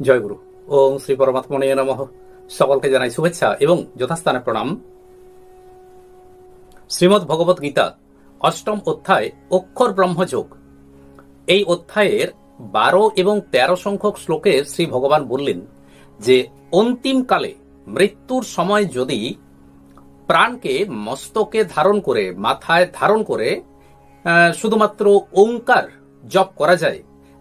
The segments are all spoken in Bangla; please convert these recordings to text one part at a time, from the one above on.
জয় গুরু। ওম শ্রী পরমাত্মনে নমঃ। সকলকে জানাই শুভেচ্ছা এবং যথাস্থানে প্রণাম। শ্রীমদ ভগবত গীতা, অষ্টম অধ্যায়, অক্ষর ব্রহ্মযোগ এই অধ্যায়ের বারো এবং তেরো সংখ্যক শ্লোকে শ্রী ভগবান বললেন যে অন্তিমকালে মৃত্যুর সময় যদি প্রাণকে মস্তকে ধারণ করে, মাথায় ধারণ করে শুধুমাত্র ওঙ্কার জপ করা যায়,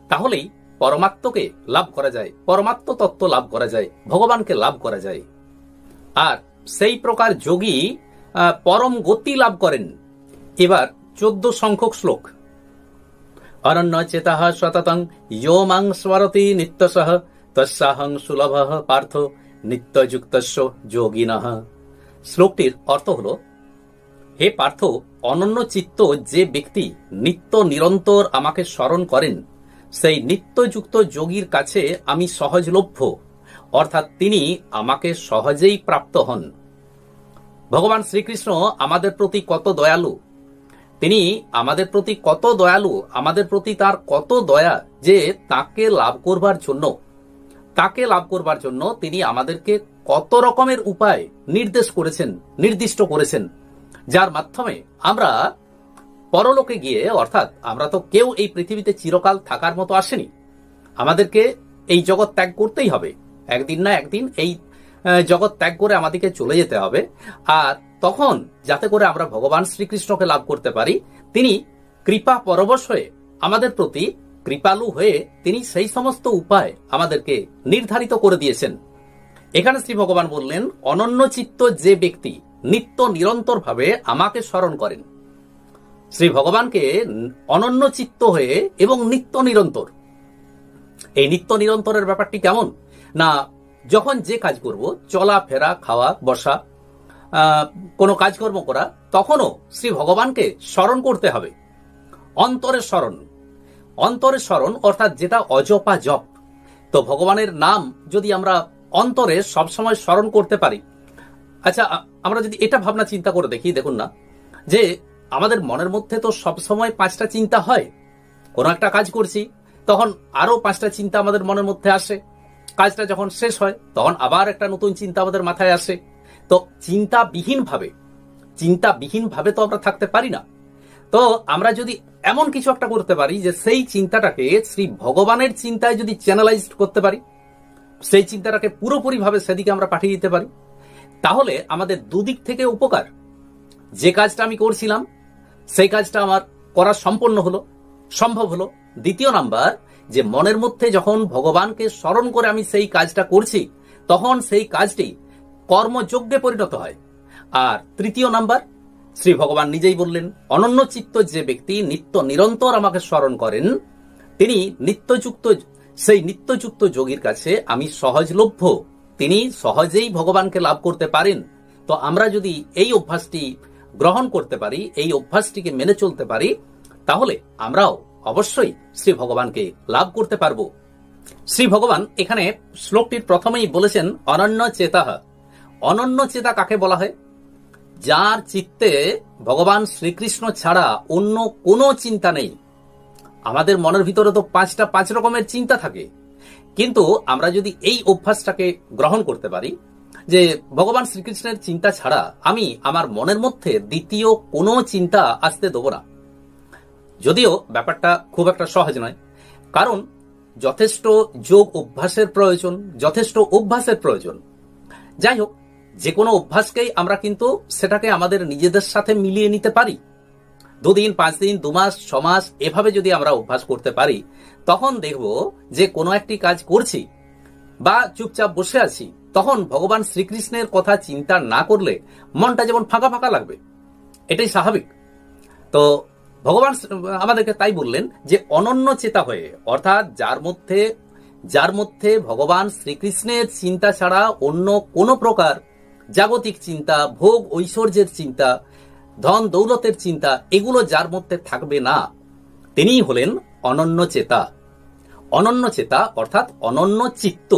তাহলেই পরমাত্মকে লাভ করা যায়, পরমাত্ম তত্ত্ব লাভ করা যায়, ভগবানকে লাভ করা যায়। আর সেই প্রকার যোগী পরম গতি লাভ করেন। এবার চোদ্দ সংখ্যক শ্লোক। অনন্য চেতাহ সততং ইয়ো মাং স্মরতি নিত্যসহ তস্যাহং সুলভ পার্থ নিত্যযুক্তস্য যোগিনঃ। শ্লোকটির অর্থ হল, হে পার্থ অনন্য চিত্ত যে ব্যক্তি নিত্য নিরন্তর আমাকে স্মরণ করেন সেই নিত্যযুক্ত যোগীর কাছে আমি সহজলভ্য। অর্থাৎ তিনি আমাকে সহজেই প্রাপ্ত হন। ভগবান শ্রীকৃষ্ণ আমাদের প্রতি কত দয়ালু। তিনি আমাদের প্রতি কত দয়ালু, আমাদের প্রতি তার কত দয়া যে তাকে লাভ করবার জন্য, তাকে লাভ করবার জন্য তিনি আমাদেরকে কত রকমের উপায় নির্দেশ করেছেন, নির্দিষ্ট করেছেন, যার মাধ্যমে আমরা পরলোকে গিয়ে, অর্থাৎ আমরা তো কেউ এই পৃথিবীতে চিরকাল থাকার মতো আসেনি। আমাদেরকে এই জগৎ ত্যাগ করতেই হবে। একদিন না একদিন এই জগৎ ত্যাগ করে আমাদেরকে চলে যেতে হবে। আর তখন যাতে করে আমরা ভগবান শ্রীকৃষ্ণকে লাভ করতে পারি, তিনি কৃপা পরবশ হয়ে আমাদের প্রতি কৃপালু হয়ে তিনি সেই সমস্ত উপায় আমাদেরকে নির্ধারিত করে দিয়েছেন। এখানে শ্রী ভগবান বললেন, অনন্য চিত্ত যে ব্যক্তি নিত্য নিরন্তরভাবে আমাকে স্মরণ করেন। শ্রী ভগবানকে অনন্য চিত্ত হয়ে এবং নিত্য নিরন্তর। এই নিত্য নিরন্তরের ব্যাপারটি কেমন? না, যখন যে কাজ করব, চলা, ফেরা, খাওয়া, বসা কোনো কাজকর্ম করা, তখনও শ্রী ভগবানকে স্মরণ করতে হবে। অন্তরের স্মরণ। অন্তরের স্মরণ অর্থাৎ যেটা অজপা জপ। তো ভগবানের নাম যদি আমরা অন্তরে সবসময় স্মরণ করতে পারি। আচ্ছা আমরা যদি এটা ভাবনা চিন্তা করে দেখি, দেখুন না, যে আমাদের মনের মধ্যে তো সবসময় পাঁচটা চিন্তা হয়। কোনো একটা কাজ করছি, তখন আরও পাঁচটা চিন্তা আমাদের মনের মধ্যে আসে। কাজটা যখন শেষ হয়, তখন আবার একটা নতুন চিন্তা আমাদের মাথায় আসে। তো চিন্তাবিহীন ভাবে চিন্তাবিহীন ভাবে তো আমরা থাকতে পারি না। তো আমরা যদি এমন কিছু একটা করতে পারি যে সেই চিন্তাটাকে শ্রী ভগবানের চিন্তায় যদি চ্যানেলাইজ করতে পারি, সেই চিন্তাটাকে পুরোপুরি ভাবে সেদিকে আমরা পাঠিয়ে দিতে পারি, তাহলে আমাদের দুদিক থেকে উপকার। যে কাজটা আমি করছিলাম, সেই কাজটা আমার করা সম্পন্ন হলো, সম্ভব হলো। দ্বিতীয় নাম্বার, যে মনের মধ্যে যখন ভগবানকে স্মরণ করে আমি সেই কাজটা করছি, তখন সেই কাজটি কর্মযজ্ঞে পরিণত হয়। আর তৃতীয় নাম্বার, শ্রী ভগবান নিজেই বললেন অনন্য চিত্ত যে ব্যক্তি নিত্য নিরন্তর আমাকে স্মরণ করেন, তিনি নিত্যযুক্ত, সেই নিত্যযুক্ত যোগীর কাছে আমি সহজলভ্য। তিনি সহজেই ভগবানকে লাভ করতে পারেন। তো আমরা যদি এই অভ্যাসটি গ্রহণ করতে পারি, এই অভ্যাসটিকে মেনে চলতে পারি, তাহলে আমরাও অবশ্যই শ্রী ভগবানকে লাভ করতে পারব। শ্রী ভগবান এখানে শ্লোকটির প্রথমেই বলেছেন, অনন্য চেতাহ। অনন্য চেতা কাকে বলা হয়? যার চিত্তে ভগবান শ্রীকৃষ্ণ ছাড়া অন্য কোনো চিন্তা নেই। আমাদের মনের ভিতরে তো পাঁচটা পাঁচ রকমের চিন্তা থাকে। কিন্তু আমরা যদি এই অভ্যাসটাকে গ্রহণ করতে পারি যে ভগবান শ্রীকৃষ্ণের চিন্তা ছাড়া আমি আমার মনের মধ্যে দ্বিতীয় কোনো চিন্তা আসতে দেবো না। যদিও ব্যাপারটা খুব একটা সহজ নয়, কারণ যথেষ্ট যোগ অভ্যাসের প্রয়োজন, যথেষ্ট অভ্যাসের প্রয়োজন। যাই হোক, যে কোনো অভ্যাসকেই আমরা কিন্তু সেটাকে আমাদের নিজেদের সাথে মিলিয়ে নিতে পারি। দুদিন, পাঁচ দিন, দু মাস, ছ মাস, এভাবে যদি আমরা অভ্যাস করতে পারি, তখন দেখব যে কোনো একটি কাজ করছি বা চুপচাপ বসে আছি। তখন ভগবান শ্রীকৃষ্ণের কথা চিন্তা না করলে মনটা যেমন ফাঁকা ফাঁকা লাগবে। এটাই স্বাভাবিক। তো ভগবান আমাদেরকে তাই বললেন যে অনন্য চেতা হয়ে, অর্থাৎ যার মধ্যে যার মধ্যে ভগবান শ্রীকৃষ্ণের চিন্তা ছাড়া অন্য কোনো প্রকার জাগতিক চিন্তা, ভোগ ঐশ্বর্যের চিন্তা, ধন দৌলতের চিন্তা, এগুলো যার মধ্যে থাকবে না, তিনিই হলেন অনন্য চেতা। অনন্য চেতা, অর্থাৎ অনন্য চিত্ত।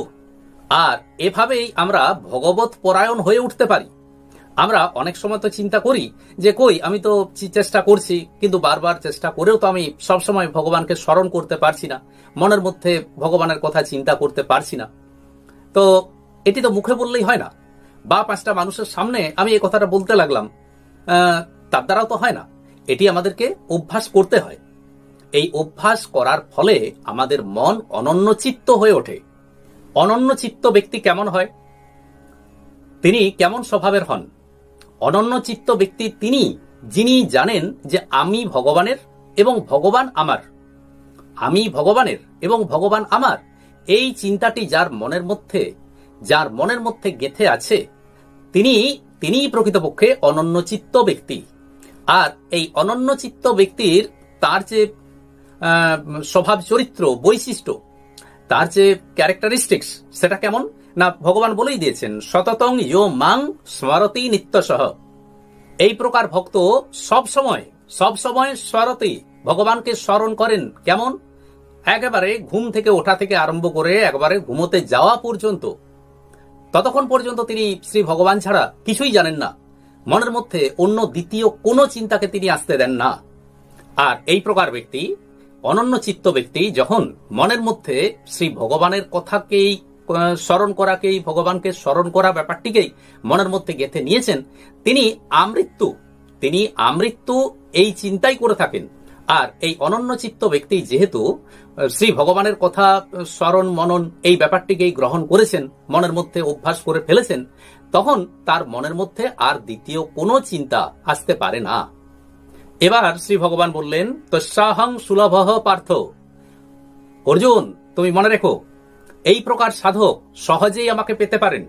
আর এভাবেই আমরা ভগবত পরায়ণ হয়ে উঠতে পারি। আমরা অনেক সময় তো চিন্তা করি যে, কই, আমি তো চেষ্টা করছি, কিন্তু বারবার চেষ্টা করেও তো আমি সবসময় ভগবানকে স্মরণ করতে পারছি না। মনের মধ্যে ভগবানের কথা চিন্তা করতে পারছি না। তো এটি তো মুখে বললেই হয় না। বা পাঁচটা মানুষের সামনে আমি এই কথাটা বলতে লাগলাম। তার দ্বারাও তো হয় না। এটি আমাদেরকে অভ্যাস করতে হয়। এই অভ্যাস করার ফলে আমাদের মন অনন্য চিত্ত হয়ে ওঠে। অনন্য চিত্ত ব্যক্তি কেমন হয়? তিনি কেমন স্বভাবের হন? অনন্য চিত্ত ব্যক্তি তিনি, যিনি জানেন যে আমি ভগবানের এবং ভগবান আমার। আমি ভগবানের এবং ভগবান আমার। এই চিন্তাটি যার মনের মধ্যে, যার মনের মধ্যে গেথে আছে, তিনি, তিনিই প্রকৃতপক্ষে অনন্য চিত্ত ব্যক্তি। আর এই অনন্য চিত্ত ব্যক্তির তার যে স্বভাব চরিত্র, বৈশিষ্ট্য তার যে ক্যারেক্টারিস্টিক্স সেটা কেমন? না, ভগবান বলেই দিয়েছেন, সততং ইয়ো মাং স্মরতি নিত্যসহ এই প্রকার ভক্ত সব সময় সব সময় স্মরতি। ভগবানকে স্মরণ করেন কেমন? একেবারে ঘুম থেকে ওঠা থেকে আরম্ভ করে একবারে ঘুমোতে যাওয়া পর্যন্ত। ততক্ষণ পর্যন্ত তিনি শ্রী ভগবান ছাড়া কিছুই জানেন না। মনের মধ্যে অন্য দ্বিতীয় কোনো চিন্তাকে তিনি আসতে দেন না। আর এই প্রকার ব্যক্তি অনন্য চিত্ত ব্যক্তি যখন মনের মধ্যে শ্রী ভগবানের কথাকেই স্মরণ করাকেই, ভগবানকে স্মরণ করা ব্যাপারটিকেই মনের মধ্যে গেঁথে নিয়েছেন, তিনি আমৃত্যু তিনি আমৃত্যু এই চিন্তাই করে থাকেন। আর এই অনন্য চিত্ত ব্যক্তি যেহেতু শ্রী ভগবানের কথা, স্মরণ, মনন এই ব্যাপারটিকেই গ্রহণ করেছেন, মনের মধ্যে অভ্যাস করে ফেলেছেন, তখন তার মনের মধ্যে আর দ্বিতীয় কোনো চিন্তা আসতে পারে না। এবার শ্রী ভগবান বললেন তস্যাহং সুলভ পার্থ। অর্জুন, তুমি মনে রেখো, এই প্রকার সাধক সহজেই আমাকে পেতে পারেন।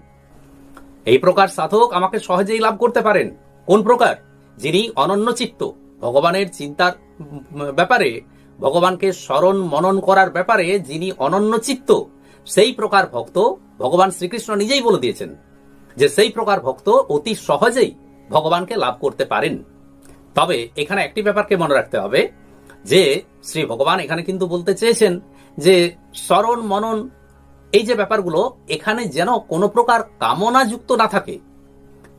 এই প্রকার সাধক আমাকে সহজেই লাভ করতে পারেন। কোন প্রকার? যিনি অনন্য চিত্ত ভগবানের চিন্তার ব্যাপারে, ভগবানকে স্মরণ মনন করার ব্যাপারে যিনি অনন্য চিত্ত সেই প্রকার ভক্ত ভগবান শ্রীকৃষ্ণ নিজেই বলে দিয়েছেন যে, সেই প্রকার ভক্ত অতি সহজেই ভগবানকে লাভ করতে পারেন। তবে এখানে একটি ব্যাপারকে মনে রাখতে হবে যে শ্রী ভগবান এখানে কিন্তু বলতে চেয়েছেন যে স্মরণ, মনন, এই যে ব্যাপারগুলো, এখানে যেন কোনো প্রকার কামনা যুক্ত না থাকে।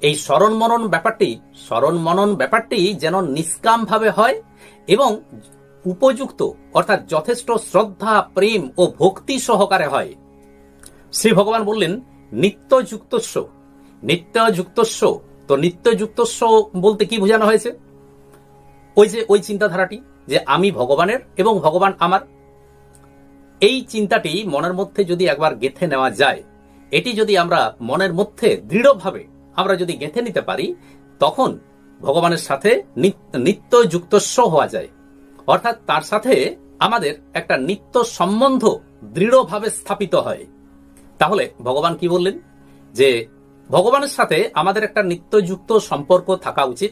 এই স্মরণ, মনন ব্যাপারটি, স্মরণ, মনন ব্যাপারটি যেন নিষ্কাম ভাবে হয় এবং উপযুক্ত, অর্থাৎ যথেষ্ট শ্রদ্ধা, প্রেম ও ভক্তি সহকারে হয়। শ্রী ভগবান বললেন, নিত্যযুক্তস্ব। নিত্যযুক্তস্ব? তো নিত্য নিত্যযুক্তস্ব বলতে কি বোঝানো হয়েছে? ওই যে, ওই চিন্তাধারাটি যে আমি ভগবানের এবং ভগবান আমার, এই চিন্তাটি মনের মধ্যে যদি একবার গেথে নেওয়া যায়, এটি যদি আমরা মনের মধ্যে দৃঢ়ভাবে আমরা যদি গেথে নিতে পারি, তখন ভগবানের সাথে নিত- নিত্যযুক্তস্ব হওয়া যায়। অর্থাৎ তার সাথে আমাদের একটা নিত্য সম্বন্ধ দৃঢ়ভাবে স্থাপিত হয়। তাহলে ভগবান কি বললেন? যে ভগবানের সাথে আমাদের একটা নিত্যযুক্ত সম্পর্ক থাকা উচিত।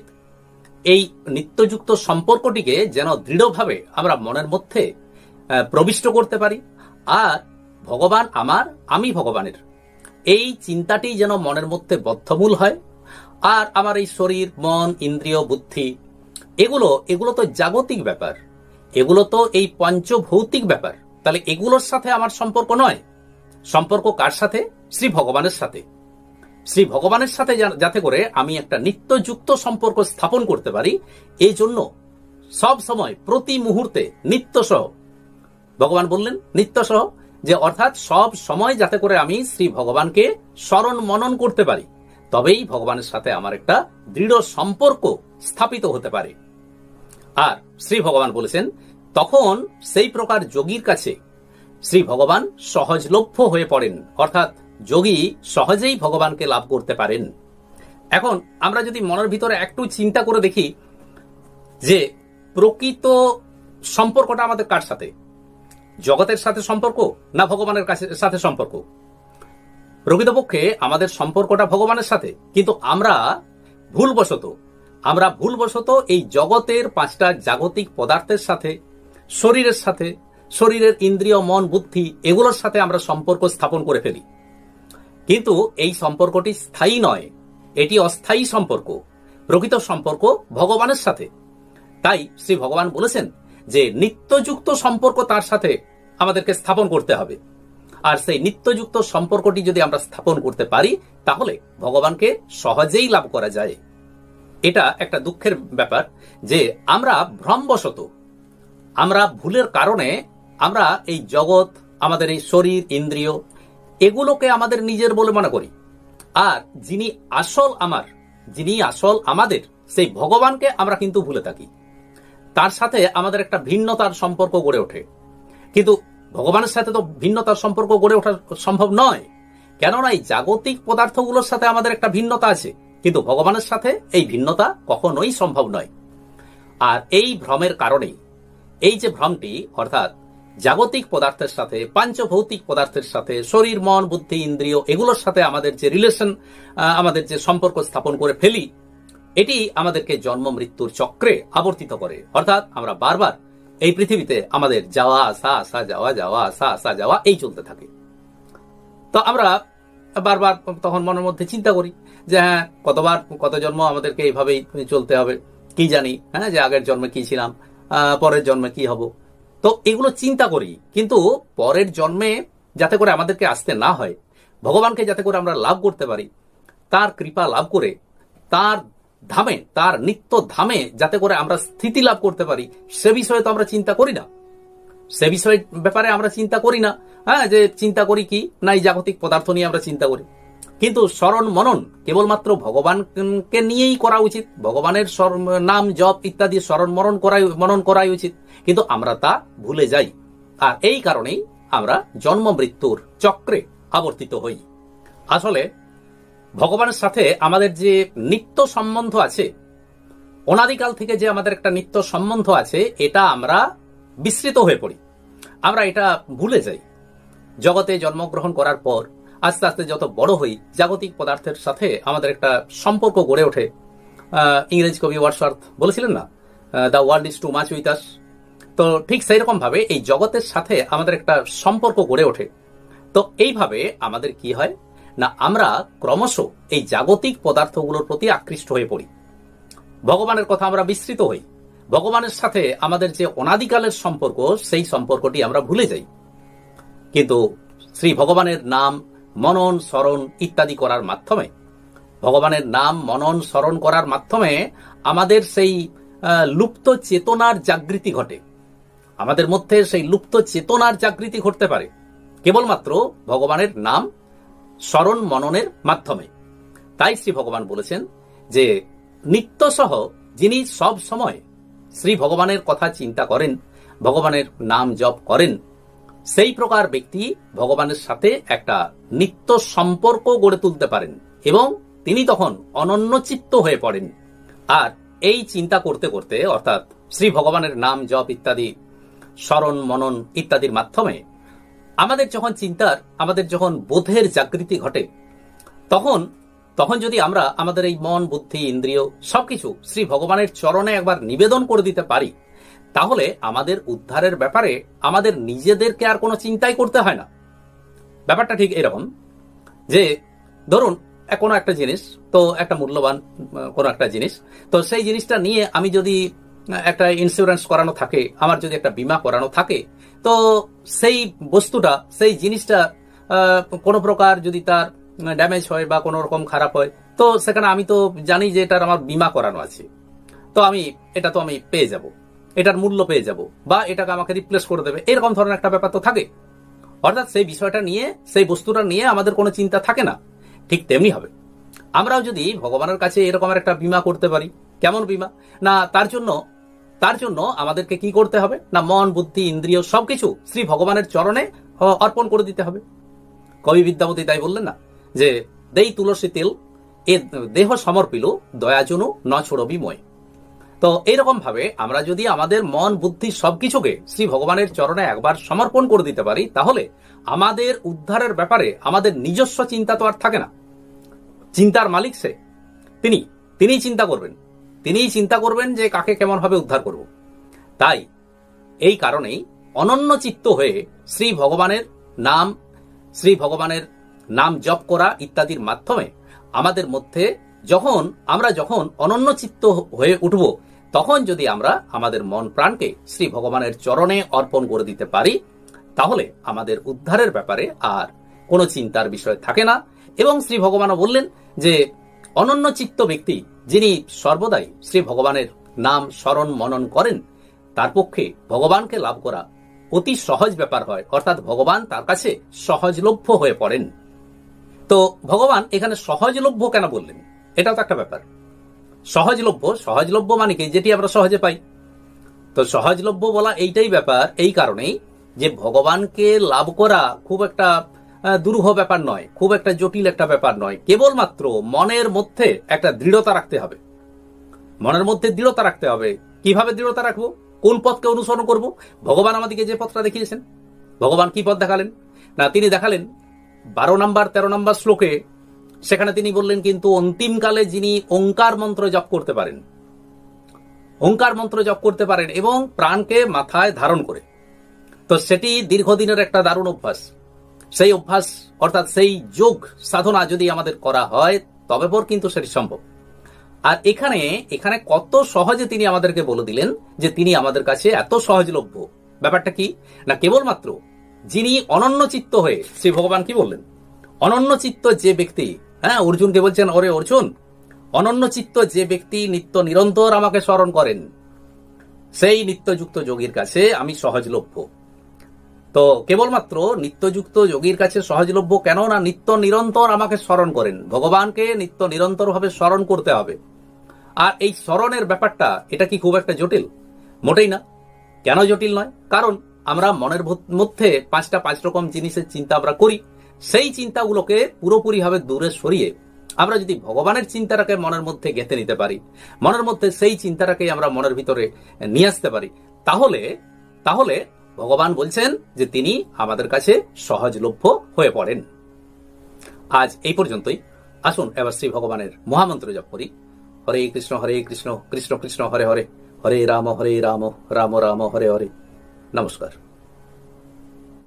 এই নিত্যযুক্ত সম্পর্কটিকে যেন দৃঢ়ভাবে আমরা মনের মধ্যে প্রবিষ্ট করতে পারি। আর ভগবান আমার, আমি ভগবানের। এই চিন্তাটি যেন মনের মধ্যে বদ্ধমূল হয়। আর আমার এই শরীর, মন, ইন্দ্রিয়, বুদ্ধি, এগুলো এগুলো তো জাগতিক ব্যাপার। এগুলো তো এই পঞ্চভৌতিক ব্যাপার। তাহলে এগুলোর সাথে আমার সম্পর্ক নয়। সম্পর্ক কার সাথে? শ্রী ভগবানের সাথে। শ্রী ভগবানের সাথে যাতে করে আমি একটা নিত্যযুক্ত সম্পর্ক স্থাপন করতে পারি, এই জন্য সব সময় প্রতি মুহূর্তে নিত্য সহ ভগবান বললেন নিত্য সহ যে অর্থাৎ সব সময় যাতে করে আমি শ্রী ভগবানকে স্মরণ মনন করতে পারি, তবেই ভগবানের সাথে আমার একটা দৃঢ় সম্পর্ক স্থাপিত হতে পারে। আর শ্রী ভগবান বলেছেন, তখন সেই প্রকার যোগীর কাছে শ্রী ভগবান সহজলভ্য হয়ে পড়েন, অর্থাৎ যোগী সহজেই ভগবানকে লাভ করতে পারেন। এখন আমরা যদি মনের ভিতরে একটু চিন্তা করে দেখি যে প্রকৃত সম্পর্কটা আমাদের কার সাথে? জগতের সাথে সম্পর্ক না ভগবানের কাছে, সাথে সম্পর্ক? প্রকৃতপক্ষে আমাদের সম্পর্কটা ভগবানের সাথে, কিন্তু আমরা ভুলবশত আমরা ভুলবশত এই জগতের পাঁচটা জাগতিক পদার্থের সাথে, শরীরের সাথে, শরীরের ইন্দ্রিয়, মন, বুদ্ধি, এগুলোর সাথে আমরা সম্পর্ক স্থাপন করে ফেলি। কিন্তু এই সম্পর্কটি স্থায়ী নয়। এটি অস্থায়ী সম্পর্ক, প্রকৃত সম্পর্ক ভগবানের সাথে। তাই শ্রী ভগবান বলেছেন যে নিত্যযুক্ত সম্পর্ক তার সাথে আমাদেরকে স্থাপন করতে হবে। আর সেই নিত্যযুক্ত সম্পর্কটি যদি আমরা স্থাপন করতে পারি, তাহলে ভগবানকে সহজেই লাভ করা যায়। এটা একটা দুঃখের ব্যাপার যে আমরা ভ্রমবশত, আমরা ভুলের কারণে আমরা এই জগৎ, আমাদের এই শরীর, ইন্দ্রিয় এগুলোকে আমাদের নিজের বলে মনে করি। আর যিনি আসল আমার, যিনি আসল আমাদের, সেই ভগবানকে আমরা কিন্তু ভুলে থাকি। তার সাথে আমাদের একটা ভিন্নতার সম্পর্ক গড়ে ওঠে। কিন্তু ভগবানের সাথে তো ভিন্নতার সম্পর্ক গড়ে ওঠা সম্ভব নয়। কেননা এই জাগতিক পদার্থগুলোর সাথে আমাদের একটা ভিন্নতা আছে। কিন্তু ভগবানের সাথে এই ভিন্নতা কখনোই সম্ভব নয়। আর এই ভ্রমের কারণেই, এই যে ভ্রমটি, অর্থাৎ জাগতিক পদার্থের সাথে, পাঞ্চভৌতিক পদার্থের সাথে, শরীর, মন, বুদ্ধি, ইন্দ্রিয় এগুলোর সাথে আমাদের যে রিলেশন আমাদের যে সম্পর্ক স্থাপন করে ফেলি, এটি আমাদেরকে জন্ম মৃত্যুর চক্রে আবর্তিত করে। অর্থাৎ আমরা বারবার এই পৃথিবীতে আমাদের যাওয়া, আসা আসা, যাওয়া যাওয়া, আসা আসা, যাওয়া, এই চলতে থাকে। তো আমরা বারবার তখন মনের মধ্যে চিন্তা করি যে হ্যাঁ কতবার, কত জন্ম আমাদেরকে এইভাবেই চলতে হবে, কি জানি হ্যাঁ যে আগের জন্মে কি ছিলাম পরের জন্মে কি হব। তো এগুলো চিন্তা করি। কিন্তু পরের জন্মে যাতে করে আমাদেরকে আসতে না হয়, ভগবানকে যাতে করে আমরা লাভ করতে পারি, তার কৃপা লাভ করে, তার ধামে, তার নিত্য ধামে যাতে করে আমরা স্থিতি লাভ করতে পারি, সে বিষয়ে তো আমরা চিন্তা করি না। সে বিষয়ের ব্যাপারে আমরা চিন্তা করি না। হ্যাঁ যে চিন্তা করি কি? না, এই জাগতিক পদার্থ নিয়ে আমরা চিন্তা করি। কিন্তু স্মরণ মনন কেবলমাত্র ভগবানকে নিয়েই করা উচিত। ভগবানের নাম, জপ ইত্যাদি স্মরণ মরণ করাই, মনন করাই উচিত। কিন্তু আমরা তা ভুলে যাই। আর এই কারণেই আমরা জন্ম মৃত্যুর চক্রে আবর্তিত হই। আসলে ভগবানের সাথে আমাদের যে নিত্য সম্বন্ধ আছে, অনাদিকাল থেকে যে আমাদের একটা নিত্য সম্বন্ধ আছে, এটা আমরা বিস্মৃত হয়ে পড়ি। আমরা এটা ভুলে যাই। জগতে জন্মগ্রহণ করার পর আস্তে আস্তে যত বড় হই, জাগতিক পদার্থের সাথে আমাদের একটা সম্পর্ক গড়ে ওঠে। ইংরেজ কবি ওয়ার্ডসওয়ার্থ বলেছিলেন না? The world is too much with us তো ঠিক সেই রকম ভাবে এই জগতের সাথে আমাদের একটা সম্পর্ক গড়ে ওঠে। তো এইভাবে আমাদের কি হয়? না, আমরা ক্রমশ এই জাগতিক পদার্থগুলোর প্রতি আকৃষ্ট হয়ে পড়ি। ভগবানের কথা আমরা বিস্মৃত হই। ভগবানের সাথে আমাদের যে অনাদিকালের সম্পর্ক, সেই সম্পর্কটি আমরা ভুলে যাই। কিন্তু শ্রী ভগবানের নাম মনন, স্মরণ ইত্যাদি করার মাধ্যমে, ভগবানের নাম মনন, স্মরণ করার মাধ্যমে আমাদের সেই লুপ্ত চেতনার জাগৃতি ঘটে। আমাদের মধ্যে সেই লুপ্ত চেতনার জাগৃতি ঘটতে পারে। কেবলমাত্র ভগবানের নাম স্মরণ মননের মাধ্যমে। তাই শ্রী ভগবান বলেছেন যে, নিত্যসহ যিনি সব সময় শ্রী ভগবানের কথা চিন্তা করেন, ভগবানের নাম জপ করেন সেই প্রকার ব্যক্তি ভগবানের সাথে একটা নিত্য সম্পর্ক গড়ে তুলতে পারেন এবং তিনি তখন অনন্যচিত্ত হয়ে পড়েন। আর এই চিন্তা করতে করতে, অর্থাৎ শ্রী ভগবানের নাম জপ ইত্যাদি, স্মরণ, মনন ইত্যাদির মাধ্যমে আমাদের যখন চিন্তার, আমাদের যখন বোধের জাগৃতি ঘটে, তখন তখন যদি আমরা আমাদের এই মন, বুদ্ধি, ইন্দ্রিয় সবকিছু শ্রী ভগবানের চরণে একবার নিবেদন করে দিতে পারি তাহলে আমাদের উদ্ধারের ব্যাপারে আমাদের নিজেদেরকে আর কোনো চিন্তাই করতে হয় না। ব্যাপারটা ঠিক এরকম যে, ধরুন, কোনো একটা জিনিস, তো একটা মূল্যবান, কোনো একটা জিনিস, তো সেই জিনিসটা নিয়ে আমি যদি একটা ইন্স্যুরেন্স করানো থাকে, আমার যদি একটা বীমা করানো থাকে, তো সেই বস্তুটা, সেই জিনিসটা কোনো প্রকার যদি তার ড্যামেজ হয় বা কোনো রকম খারাপ হয়, তো সেখানে আমি তো জানি যে এটার আমার বীমা করানো আছে। তো আমি, এটা তো আমি পেয়ে যাব। এটার মূল্য পেয়ে যাব বা এটাকে আমাকে রিপ্লেস করে দেবে। এরকম ধরনের একটা ব্যাপার তো থাকে অর্থাৎ সেই বিষয়টা নিয়ে, সেই বস্তুটা নিয়ে আমাদের কোনো চিন্তা থাকে না। ঠিক তেমনি হবে। আমরাও যদি ভগবানের কাছে এরকম একটা বীমা করতে পারি, কেমন বীমা? না, তার জন্য তার জন্য আমাদেরকে কি করতে হবে? না, মন, বুদ্ধি, ইন্দ্রিয় সবকিছু শ্রী ভগবানের চরণে অর্পণ করে দিতে হবে। কবি বিদ্যাপতি তাই বললেন না, যে, দেই তুলসী তেল, এ দেহ সমর্পিল, দয়াজনু ন ছোড়বি ময়। তো এইরকম ভাবে আমরা যদি আমাদের মন, বুদ্ধি সবকিছুকে শ্রী ভগবানের চরণে একবার সমর্পণ করে দিতে পারি, তাহলে আমাদের উদ্ধারের ব্যাপারে আমাদের নিজস্ব চিন্তা তো আর থাকে না। চিন্তার মালিক সে। তিনি, তিনিই চিন্তা করবেন। তিনিই চিন্তা করবেন যে কাকে কেমন ভাবে উদ্ধার করব। তাই এই কারণেই অনন্য চিত্ত হয়ে শ্রী ভগবানের নাম, শ্রী ভগবানের নাম জপ করা ইত্যাদির মাধ্যমে আমাদের মধ্যে যখন, আমরা যখন অনন্য চিত্ত হয়ে উঠব তখন যদি আমরা আমাদের মন প্রাণকে শ্রী ভগবানের চরণে অর্পণ করে দিতে পারি, তাহলে আমাদের উদ্ধারের ব্যাপারে আর কোনো চিন্তার বিষয় থাকে না। এবং শ্রী ভগবানও বললেন যে, অনন্য চিত্ত ব্যক্তি যিনি সর্বদাই শ্রী ভগবানের নাম স্মরণ মনন করেন, তার পক্ষে ভগবানকে লাভ করা অতি সহজ ব্যাপার হয়। অর্থাৎ ভগবান তার কাছে সহজলভ্য হয়ে পড়েন। তো ভগবান এখানে সহজলভ্য কেন বললেন? এটাও তো একটা ব্যাপার। সহজলভ্য সহজলভ্য মানে কি? যেটি আমরা সহজে পাই। তো সহজলভ্য বলা এইটাই ব্যাপার, এই কারণেই যে ভগবানকে লাভ করা খুব একটা দুরূহ ব্যাপার নয়, খুব একটা জটিল একটা ব্যাপার নয়। কেবলমাত্র মনের মধ্যে একটা দৃঢ়তা রাখতে হবে। মনের মধ্যে দৃঢ়তা রাখতে হবে। কীভাবে দৃঢ়তা রাখব? কোন পথকে অনুসরণ করব? ভগবান আমাদেরকে যে পথটা দেখিয়েছেন। ভগবান কি পথ দেখালেন? না, তিনি দেখালেন বারো নাম্বার, তেরো নাম্বার শ্লোকে সেখানে তিনি বললেন, কিন্তু অন্তিমকালে যিনি ওঙ্কার মন্ত্র জপ করতে পারেন, ওঙ্কার মন্ত্র জপ করতে পারেন এবং প্রাণকে মাথায় ধারণ করে, তো সেটি দীর্ঘদিনের একটা দারুণ অভ্যাস। সেই অভ্যাস, অর্থাৎ সেই যোগ সাধনা যদি আমাদের করা হয়, তবে পর কিন্তু সেটি সম্ভব। আর এখানে এখানে কত সহজে তিনি আমাদেরকে বলে দিলেন যে তিনি আমাদের কাছে এত সহজলভ্য। ব্যাপারটা কি? না, কেবলমাত্র যিনি অনন্য চিত্ত হয়ে, শ্রী ভগবান কি বললেন? অনন্য চিত্ত যে ব্যক্তি হ্যাঁ অর্জুনকে বলছেন, ওরে অর্জুন, অনন্য চিত্ত যে ব্যক্তি নিত্য নিরন্তর আমাকে স্মরণ করেন, সেই নিত্যযুক্ত যোগীর কাছে আমি সহজলভ্য। তো কেবলমাত্র নিত্যযুক্ত যোগীর কাছে সহজলভ্য কেন না নিত্য নিরন্তর আমাকে স্মরণ করেন? ভগবানকে নিত্য নিরন্তর ভাবে স্মরণ করতে হবে। আর এই স্মরণের ব্যাপারটা, এটা কি খুব একটা জটিল? মোটেই না। কেন জটিল নয়? কারণ আমরা মনের মধ্যে পাঁচটা পাঁচ রকম জিনিসের চিন্তা আমরা করি। সেই চিন্তাগুলোকে পুরোপুরিভাবে দূরে সরিয়ে আমরা যদি ভগবানের চিন্তাটাকে মনের মধ্যে গেঁথে নিতে পারি, মনের মধ্যে সেই চিন্তাটাকে আমরা মনের ভিতরে নিয়ে আসতে পারি, তাহলে তাহলে ভগবান বলছেন যে তিনি আমাদের কাছে সহজলভ্য হয়ে পড়েন। আজ এই পর্যন্তই। আসুন এবার শ্রী ভগবানের মহামন্ত্র জপ করি। হরে কৃষ্ণ হরে কৃষ্ণ কৃষ্ণ কৃষ্ণ, হরে হরে। হরে রাম হরে রাম রাম রাম, হরে হরে। নমস্কার।